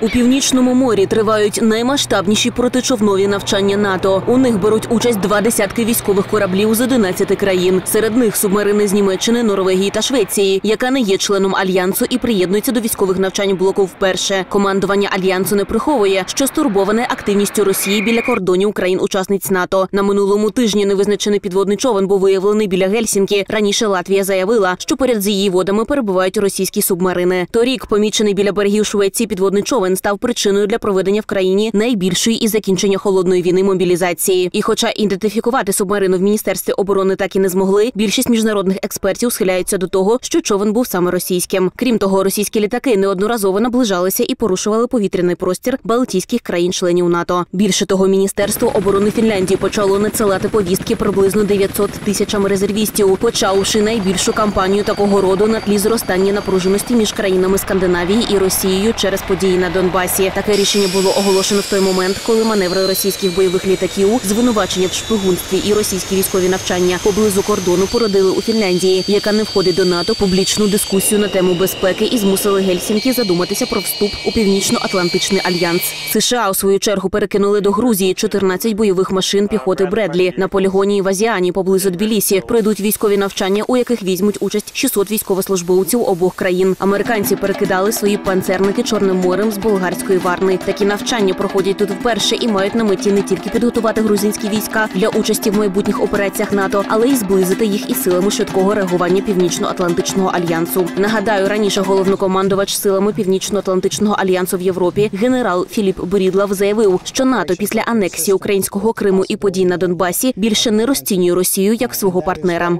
У північному морі тривають наймасштабніші протичовнові навчання НАТО. У них беруть участь два десятки військових кораблів з 11 країн. Серед них субмарини з Німеччини, Норвегії та Швеції, яка не є членом альянсу і приєднується до військових навчань блоку вперше. Командування альянсу не приховує, що стурбоване активністю Росії біля кордонів країн-учасниць НАТО. На минулому тижні невизначений підводний човен був виявлений біля Гельсінкі. Раніше Латвія заявила, що поряд з її водами перебувають російські субмарини. Торік, помічений біля берегів Швеції, підводний човен став причиною для проведення в країні найбільшої із закінчення холодної війни мобілізації. І, хоча ідентифікувати субмарину в міністерстві оборони так і не змогли, більшість міжнародних експертів схиляються до того, що човен був саме російським. Крім того, російські літаки неодноразово наближалися і порушували повітряний простір Балтійських країн-членів НАТО. Більше того, міністерство оборони Фінляндії почало надсилати повістки приблизно 900 тисячам резервістів, почавши найбільшу кампанію такого роду на тлі зростання напруженості між країнами Скандинавії і Росією через події на Донбасі. Таке рішення було оголошено в той момент, коли маневри російських бойових літаків, звинувачення в шпигунстві і російські військові навчання поблизу кордону породили у Фінляндії, яка не входить до НАТО, публічну дискусію на тему безпеки і змусили Гельсінкі задуматися про вступ у північно-атлантичний альянс. США у свою чергу перекинули до Грузії 14 бойових машин піхоти Бредлі на полігоні в Азіані поблизу Тбілісі пройдуть військові навчання, у яких візьмуть участь 600 військовослужбовців обох країн. Американці перекидали свої панцерники Чорним морем з болгарської варни. Такі навчання проходять тут вперше і мають на меті не тільки підготувати грузинські війська для участі в майбутніх операціях НАТО, але й зблизити їх із силами швидкого реагування Північно-Атлантичного альянсу. Нагадаю, раніше головнокомандувач силами Північно-Атлантичного альянсу в Європі генерал Філіп Борідлав заявив, що НАТО після анексії українського Криму і подій на Донбасі більше не розцінює Росію як свого партнера.